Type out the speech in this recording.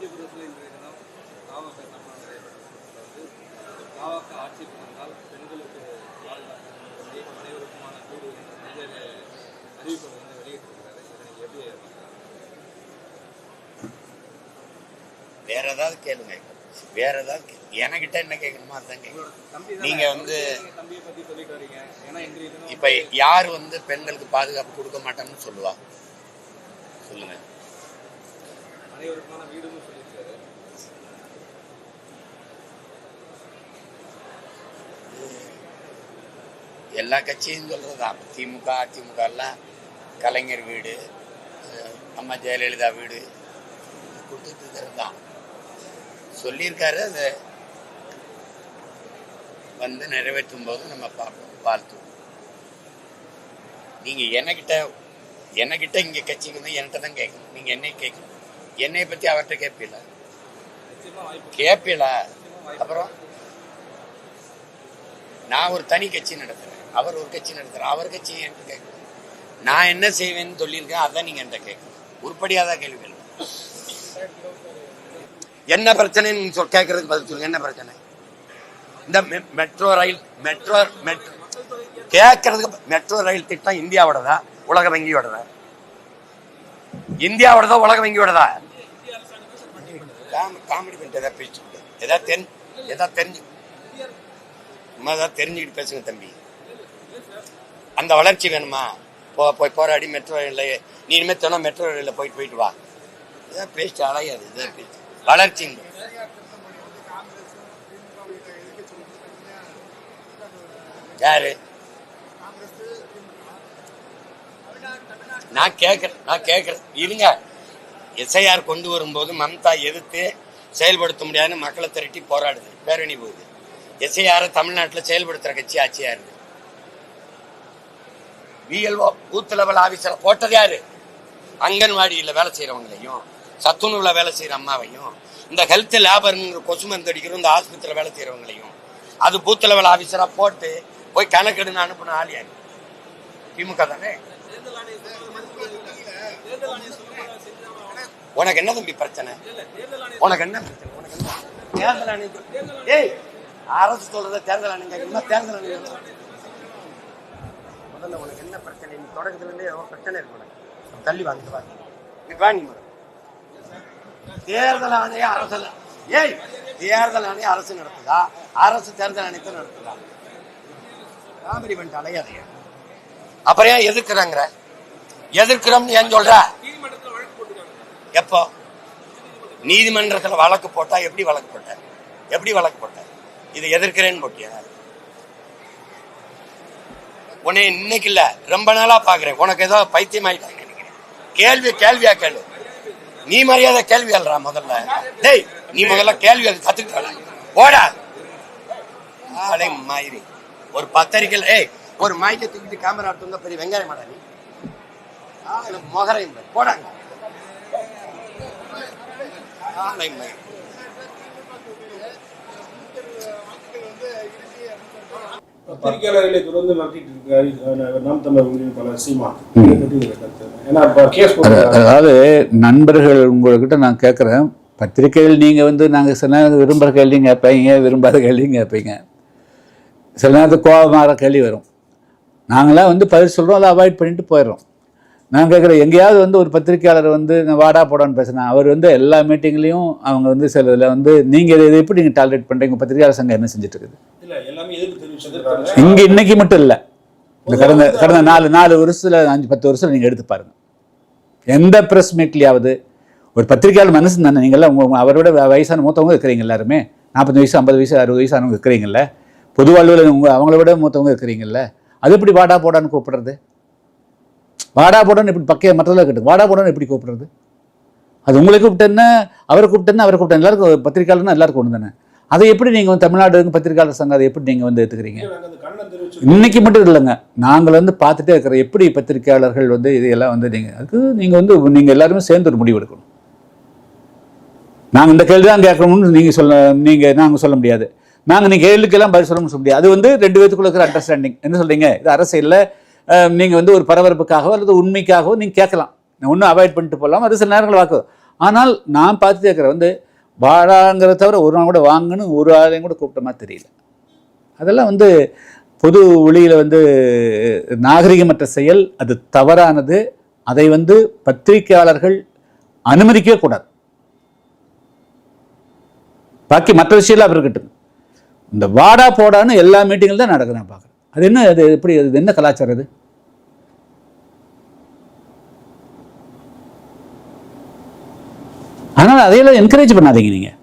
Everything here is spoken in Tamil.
காஞ்சிபுரத்தில் இன்றைய தினம் காவக சம்பவம் நடைபெற்றது காவக ஆட்சிக்கு வந்தால் பெண்களுக்கு அனைவருக்குமான வீடு என்ற அறிவிப்பை வந்து வெளியிட்டிருக்கிறாரு இதை நீங்கள் எப்படி வேற ஏதாவது கேளுங்க வேற ஏதாவது என்கிட்ட என்ன கேட்கணுமோ அதான் நீங்க வந்து இப்ப யார் வந்து பெண்களுக்கு பாதுகாப்பு கொடுக்க மாட்டேன்னு சொல்லுவா? சொல்லுங்க. அனைவருக்குமான வீடுன்னு சொல்லியிருக்காரு. எல்லா கட்சியும் சொல்றதுதான். திமுக அதிமுக எல்லாம் கலைஞர் வீடு அம்மா ஜெயலலிதா வீடு கொடுத்துட்டு இருக்கிறது தான் சொல்லியிருக்காரு அது வந்து நிறைவேற்றும் போது நம்ம பார்ப்போம் வாழ்த்துவோம். நீங்க என்கிட்ட என்கிட்ட இங்க கட்சிக்கு வந்து என்கிட்ட தான் கேட்கணும். நீங்க என்னை கேட்கணும். என்னை பத்தி அவர்கிட்ட கேட்பீல? நிச்சயமா கேட்பீல. அப்புறம்? நான் ஒரு தனி கட்சி நடத்துறேன். அவர் ஒரு கட்சி நடத்துறார். அவர் கட்சி என்கிட்ட கேட்கணும் நான் என்ன செய்வேன்னு சொல்லியிருக்கேன். அதான் நீங்க என்கிட்ட கேட்கணும். உருப்படியாதான் கேள்வி கேள்வி என்ன பிரச்சனைன்னு சொல் கேட்கறதுக்கு பதில் சொல்லுங்க. என்ன பிரச்சனை? இந்த மெட்ரோ ரயில் மெட்ரோ மெட்ரோ கேட்கறதுக்கு மெட்ரோ ரயில் திட்டம் இந்தியாவோடதா? உலக வங்கியோடதா? இந்தியாவோடதா உலக வங்கியோடதா? காமெடி பண்ணிட்டு எதாவது பேசிட்டு எதாவது தெரிஞ்சு எதாவது தெரிஞ்சு சும்மா ஏதாவது தெரிஞ்சுக்கிட்டு பேசுங்க தம்பி. அந்த வளர்ச்சி வேணுமா? போ போய் போராடி மெட்ரோ ரயிலில் நீ இனிமேல் தினம் மெட்ரோ ரயிலில் போயிட்டு போயிட்டு வா. இதான் பேச்சு அழகாது இதான் பேச்சு. வளர்ச்சி யாரு? நான் கேட்குறேன் நான் கேட்கறேன். இருங்க. எஸ்ஐஆர் கொண்டு வரும்போது மம்தா எதிர்த்து செயல்படுத்த முடியாதுன்னு மக்களை திரட்டி போராடுது. பேரணி போகுது? எஸ்ஐஆரை தமிழ்நாட்டில் செயல்படுத்துற கட்சி ஆட்சியாக இருக்குது விஎல்ஓ பூத் லெவல் ஆபீசரை போட்டது யாரு? அங்கன்வாடியில் வேலை செய்கிறவங்களையும் சத்துணவில் வேலை செய்யற அம்மாவையும் இந்த ஹெல்த் லேபருங்கிற கொசு மருந்து அடிக்கிற இந்த ஆஸ்பத்திரியில் வேலை செய்கிறவங்களையும் அது பூத் லெவல் ஆஃபீஸராக போட்டு போய் கணக்கெடுன்னு அனுப்பின ஆள் யாரு? திமுக தானே? உனக்கு என்ன தம்பி பிரச்சனை? உனக்கு என்ன பிரச்சனை? உனக்கு என்ன? தேர்தல் ஆணையம் ஏய் அரசு சொல்றத தேர்தல் ஆணையம் இன்னும் தேர்தல் ஆணையம்? முதல்ல உனக்கு என்ன பிரச்சனை? நீ தொடக்கத்துல இருந்தே ஏதோ பிரச்சனை இருக்கு உனக்கு. தள்ளி வாங்கிட்டு வா. நீ வா நீ தேர்தல் ஆணையம் அரசு ஏய் தேர்தல் ஆணையம் அரசு நடத்துதா? அரசு தேர்தல் ஆணையத்தை நடத்துதா? காமெடி பண்ணிட்டு அலையாதையா அப்புறம் ஏன் எதிர்க்கிறாங்கிற? எதிர்க்கிறோம்னு ஏன் சொல்ற? எப்போ? நீதிமன்றத்துல வழக்கு போட்டா எப்படி வழக்கு போட்ட? எப்படி வழக்கு போட்ட? இதை எதிர்க்கிறேன்னு போட்டியா? உன்னை இன்னைக்கு இல்ல ரொம்ப நாளா பாக்குறேன். உனக்கு ஏதோ பைத்தியம் ஆயிட்டாங்க கேள்வி கேள்வியா கேளு. நீ மரியாதை கேள்வி அல்றா முதல்ல? டேய் நீ முதல்ல கேள்வி அது கத்துக்கிட்ட போடா. ஆளை மாயிரி. ஒரு பத்திரிக்கையில் ஏய் ஒரு மைக்கை தூக்கிட்டு கேமரா எடுத்து வந்தா பெரிய வெங்காயம் மாடா நீ. ஆளு மொகரையும் போடாங்க. மயிரி பத்திரிகையாளர்களை தொடர்ந்து நடத்திட்டு இருக்காரு நாம் தமிழர் சீமா. அதாவது நண்பர்கள் உங்கள்கிட்ட நான் கேட்குறேன் பத்திரிக்கைகள் நீங்கள் வந்து நாங்கள் சில நேரம் விரும்புகிற கேள்வியும் கேட்பீங்க விரும்பாத கேள்வியும் கேட்பீங்க. சில நேரத்துக்கு கோபமாக கேள்வி வரும். நாங்களாம் வந்து பதில் சொல்கிறோம் அதை அவாய்ட் பண்ணிட்டு போயிடுறோம். நான் கேட்குறேன் எங்கேயாவது வந்து ஒரு பத்திரிக்கையாளர் வந்து வாடா போடான்னு பேசுனேன் அவர் வந்து எல்லா மீட்டிங்லேயும் அவங்க வந்து சில இதில் வந்து நீங்கள் இதை எப்படி நீங்கள் டாலரேட் பண்ணுறீங்க பத்திரிக்கையாளர் சங்கம் என்ன செஞ்சுட்டு இருக்குது இங்கே இன்னைக்கு மட்டும் இல்லை. இந்த கடந்த கடந்த நாலு நாலு வருஷத்தில் அஞ்சு பத்து வருஷம் நீங்கள் எடுத்து பாருங்க. எந்த ப்ரெஸ் மீட்லேயாவது ஒரு பத்திரிக்கையாளர் மனசு தானே நீங்கள்லாம் உங்க உங்க- அவரோட வயசான மூத்தவங்க இருக்கிறீங்க எல்லாருமே. நாற்பது வயசு ஐம்பது வயசு அறுபது வயசானவங்க இருக்கிறீங்கல்ல. பொது வாழ்வில் உங்க அவங்கள விட மூத்தவங்க இருக்கிறீங்கல்ல. அது எப்படி வாடா போடான்னு கூப்பிடுறது? வாடா போடான்னு எப்படி பக்கைய மற்றதில் கேட்டு வாடா போடான்னு எப்படி கூப்பிடுறது? அது உங்களை கூப்பிட்டேன்னா அவரை கூப்பிட்டேன்னா அவரை கூப்பிட்டேன் எல்லாருக்கும் பத்திரிக்கையாளர்னா எல்லாருக்கும் ஒன்று தானே அதை எப்படி நீங்கள் வந்து தமிழ்நாடு பத்திரிக்கையாளர் சங்கம் அதை எப்படி நீங்கள் வந்து எடுத்துக்கிறீங்க இன்னைக்கு மட்டும் இல்லைங்க. நாங்கள் வந்து பார்த்துட்டே இருக்கிற எப்படி பத்திரிக்கையாளர்கள் வந்து இதையெல்லாம் வந்து நீங்கள் அதுக்கு நீங்கள் வந்து நீங்கள் எல்லாருமே சேர்ந்து ஒரு முடிவு எடுக்கணும். நாங்கள் இந்த கேள்வி தான் கேட்கணும்னு நீங்கள் சொல்ல நீங்கள் நாங்கள் சொல்ல முடியாது. நாங்கள் நீங்கள் கேள்விக்கெல்லாம் பதில் சொல்லணும்னு சொல்ல முடியாது. அது வந்து ரெண்டு பேத்துக்குள்ள இருக்கிற அண்டர்ஸ்டாண்டிங் என்ன சொல்றீங்க? இது அரசியலில் நீங்கள் வந்து ஒரு பரபரப்புக்காகவோ அல்லது உண்மைக்காகவோ நீங்கள் கேட்கலாம். ஒன்றும் அவாய்ட் பண்ணிட்டு போகலாம் அது சில நேரங்கள் வாக்கு ஆனால் நான் பார்த்து இருக்கிற வந்து வாடாங்கிறத தவிர ஒரு நாள் கூட வாங்கன்னு ஒரு ஆளையும் கூட கூப்பிட்ட தெரியல. அதெல்லாம் வந்து பொது ஒளியில் வந்து நாகரிகமற்ற செயல் அது தவறானது. அதை வந்து பத்திரிகையாளர்கள் அனுமதிக்கவே கூடாது. பாக்கி மற்ற விஷயம்லாம் அப்படி இருக்கட்டும். இந்த வாடா போடான்னு எல்லா மீட்டிங்கில் தான் நடக்குது நான் பார்க்குறேன். அது என்ன அது எப்படி அது என்ன கலாச்சாரம் அது ஆனால் அதையெல்லாம் என்கரேஜ் பண்ணாதீங்க நீங்கள்